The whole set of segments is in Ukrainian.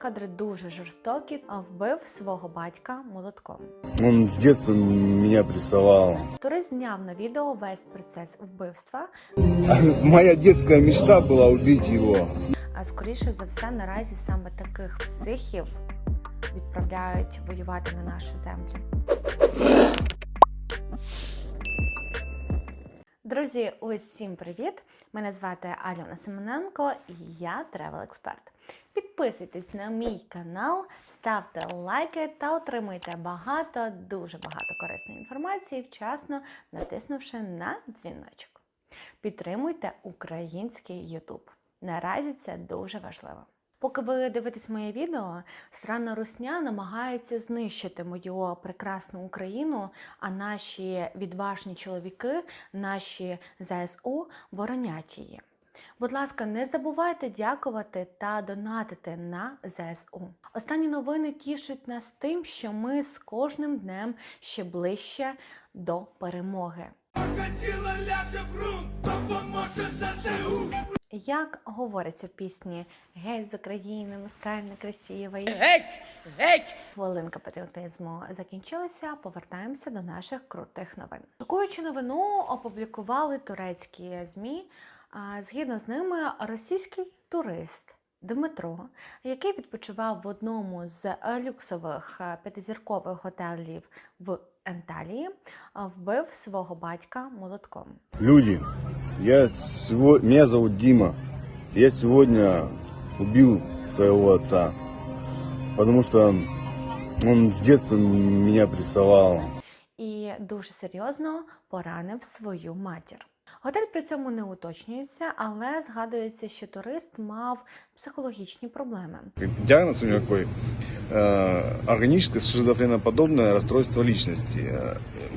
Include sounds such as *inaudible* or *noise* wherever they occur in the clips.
Кадри дуже жорстокі, а вбив свого батька молотком. Он с детства меня прессовал. Турист зняв на відео весь процес вбивства. *laughs* Моя детская мечта была убить его. А скоріше за все, наразі саме таких психів відправляють воювати на нашу землю. Друзі, усім привіт! Мене звати Альона Семененко і я тревел експерт. Підписуйтесь на мій канал, ставте лайки та отримуйте багато, дуже багато корисної інформації, вчасно натиснувши на дзвіночок. Підтримуйте український YouTube. Наразі це дуже важливо. Поки ви дивитесь моє відео, странна русня намагається знищити мою прекрасну Україну, а наші відважні чоловіки, наші ЗСУ боронять її. Будь ласка, не забувайте дякувати та донатити на ЗСУ. Останні новини тішуть нас тим, що ми з кожним днем ще ближче до перемоги. Тіло ляже допоможе ЗСУ. Як говориться в пісні Геть з України, москаль некрасивий. Геть! Геть! Хвилинка патріотизму закінчилася. Повертаємося до наших крутих новин. Шокуючу новину опублікували турецькі змі. Згідно з ними, російський турист Дмитро, який відпочивав в одному з люксових е, п'ятизіркових готелів в Енталії, вбив свого батька молотком. Люди, я сего- меня зовут Дима. Я сегодня убил своего отца, потому что он с детства меня прессовал. і дуже серйозно поранив свою матір. Готель при цьому не уточнюється, але згадується, що турист мав психологічні проблеми. Диагноз у него какой? Э, органическое шизофреноподобное расстройство личности.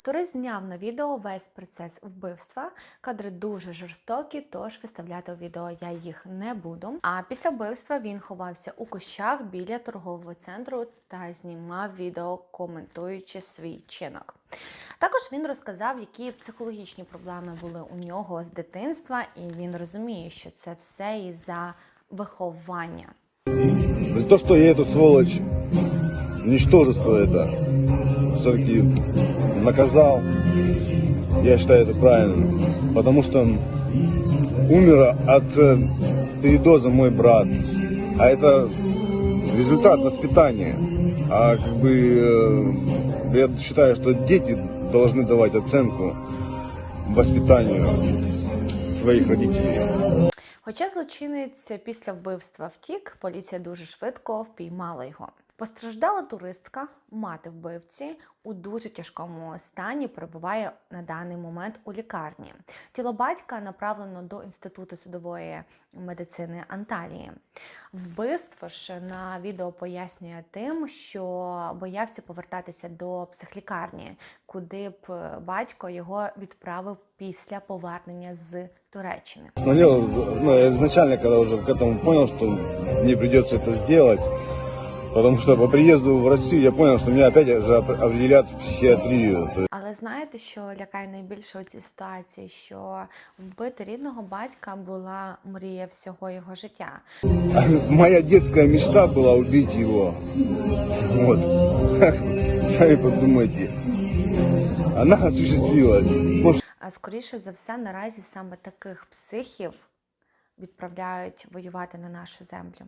Турист зняв на відео весь процес вбивства. Кадри дуже жорстокі, тож виставляти у відео я їх не буду. А після вбивства він ховався у кущах біля торгового центру та знімав відео, коментуючи свій чинок. Також він розказав, які психологічні проблеми були у нього з дитинства, і він розуміє, що це все із-за виховання. За то, что я эту сволочь, ничтожество это, все-таки наказал, я считаю это правильным. Потому что умер от передоза мой брат. А это результат воспитания. А как бы я считаю, что дети должны давать оценку воспитанию своих родителей. Хоча злочинець після вбивства втік, поліція дуже швидко впіймала його. Постраждала туристка, мати вбивці у дуже тяжкому стані перебуває на даний момент у лікарні. Тіло батька направлено до інституту судової медицини Анталії. Вбивство ж на відео пояснює тим, що боявся повертатися до психлікарні, куди б батько його відправив після повернення з Туреччини. Смотрел, ну, я изначально, когда уже к этому понял, что мне придется это сделать, потому что по приезду в Россию я понял, что меня опять же определят в психиатрию. Але знаєте, що лякає найбільше у цій ситуації? Що вбити рідного батька була мрія всього його життя. *laughs* моя детская мечта была убить его. Вот. Сами подумайте. Она осуществилась. Может, А скоріше за все, наразі саме таких психів відправляють воювати на нашу землю.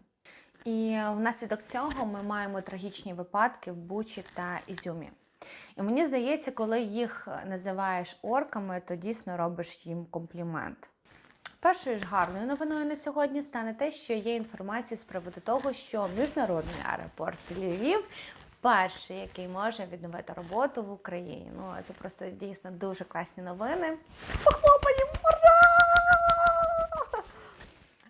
І внаслідок цього ми маємо трагічні випадки в Бучі та Ізюмі. І мені здається, коли їх називаєш орками, то дійсно робиш їм комплімент. Першою ж гарною новиною на сьогодні стане те, що є інформація з приводу того, що міжнародний аеропорт Львів перший, який може відновити роботу в Україні. Ну це просто дійсно дуже класні новини. Похлопаємо! Ура!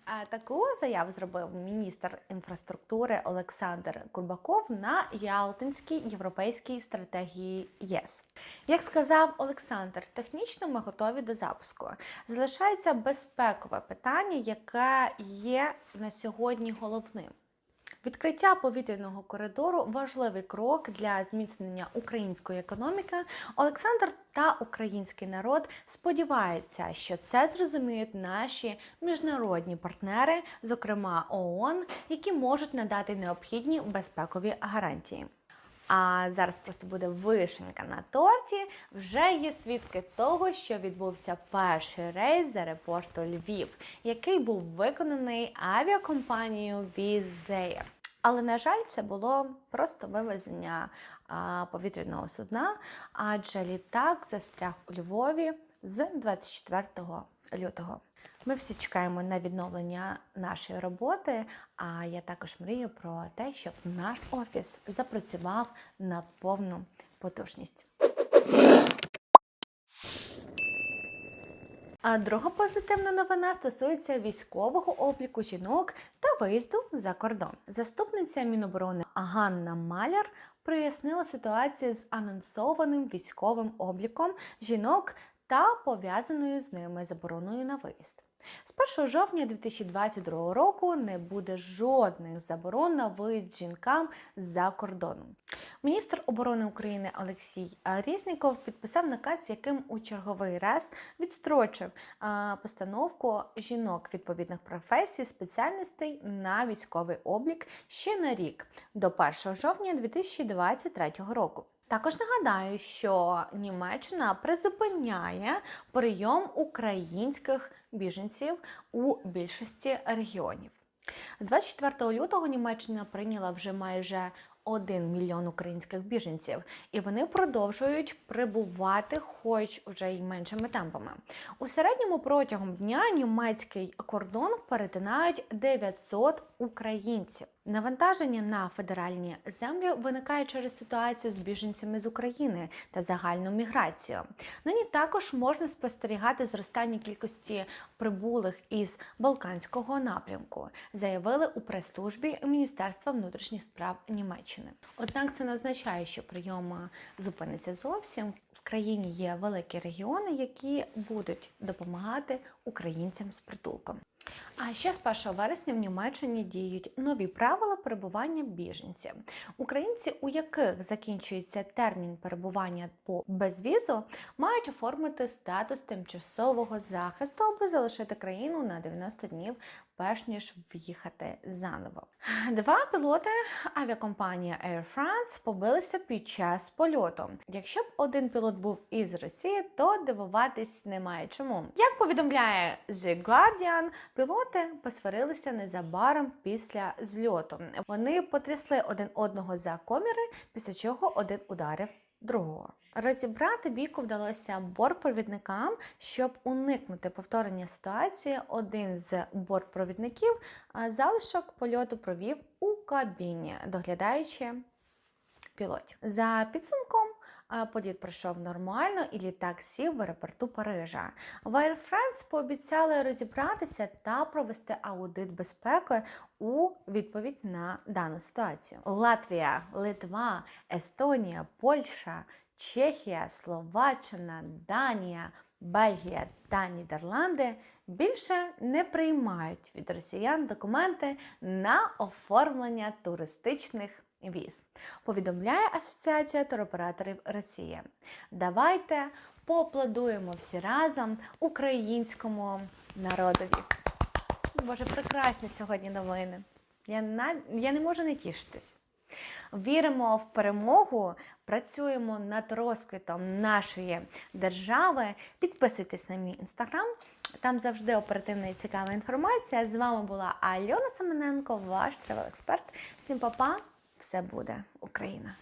А Таку заяву зробив міністр інфраструктури Олександр Курбаков на Ялтинській європейській стратегії ЄС. Як сказав Олександр, технічно ми готові до запуску. Залишається безпекове питання, яке є на сьогодні головним. Відкриття повітряного коридору важливий крок для зміцнення української економіки. Олександр та український народ сподіваються, що це зрозуміють наші міжнародні партнери, зокрема ООН, які можуть надати необхідні безпекові гарантії. А зараз просто буде вишенька на торті. Вже є свідки того, що відбувся перший рейс з аеропорту Львів, який був виконаний авіакомпанією Візеєр. Але на жаль, це було просто вивезення повітряного судна, адже літак застряг у Львові з 24 лютого. Ми всі чекаємо на відновлення нашої роботи. А я також мрію про те, щоб наш офіс запрацював на повну потужність. А друга позитивна новина стосується військового обліку жінок виїзду за кордон. Заступниця Міноборони Ганна Маляр прояснила ситуацію з анонсованим військовим обліком жінок та пов'язаною з ними забороною на виїзд. З 1 жовтня 2022 року не буде жодних заборон на виїзд жінкам за кордоном. Міністр оборони України Олексій Різніков підписав наказ, яким у черговий раз відстрочив постановку жінок відповідних професій, спеціальностей на військовий облік ще на рік до 1 жовтня 2023 року. Також нагадаю, що Німеччина призупиняє прийом українських біженців у більшості регіонів. З 24 лютого Німеччина прийняла вже майже 1 мільйон українських біженців, і вони продовжують прибувати, хоч уже й меншими темпами. У середньому протягом дня німецький кордон перетинають 900 українців. Навантаження на федеральні землі виникає через ситуацію з біженцями з України та загальну міграцію. Нині також можна спостерігати зростання кількості прибулих із Балканського напрямку, заявили у прес-службі Міністерства внутрішніх справ Німеччини. Однак це не означає, що прийом зупиниться зовсім. В країні є великі регіони, які будуть допомагати українцям з притулком. А ще з 1 вересня в Німеччині діють нові правила перебування біженців. Українці, у яких закінчується термін перебування по безвізу, мають оформити статус тимчасового захисту або залишити країну на 90 днів, перш ніж в'їхати заново. Два пілоти авіакомпанії Air France побилися під час польоту. Якщо б один пілот був із Росії, то дивуватись немає чому. Як повідомляє The Guardian, пілоти посварилися незабаром після зльоту. Вони потрясли один одного за коміри, після чого один ударив другого. Розібрати бійку вдалося бортпровідникам, щоб уникнути повторення ситуації. Один з бортпровідників залишок польоту провів у кабіні, доглядаючи пілотів. За підсумком. Політ пройшов нормально і літак сів в аеропорту Парижа. В Air France пообіцяли розібратися та провести аудит безпеки у відповідь на дану ситуацію. Латвія, Литва, Естонія, Польща, Чехія, Словаччина, Данія, Бельгія та Нідерланди більше не приймають від росіян документи на оформлення туристичних віз. Повідомляє Асоціація туроператорів Росії. Давайте поаплодуємо всі разом українському народові. Боже, прекрасні сьогодні новини. Я, нав... Я не можу не тішитись. Віримо в перемогу, працюємо над розквітом нашої держави. Підписуйтесь на мій інстаграм, там завжди оперативна і цікава інформація. З вами була Альона Семененко, ваш тревел-експерт. Всім па-па, все буде Україна!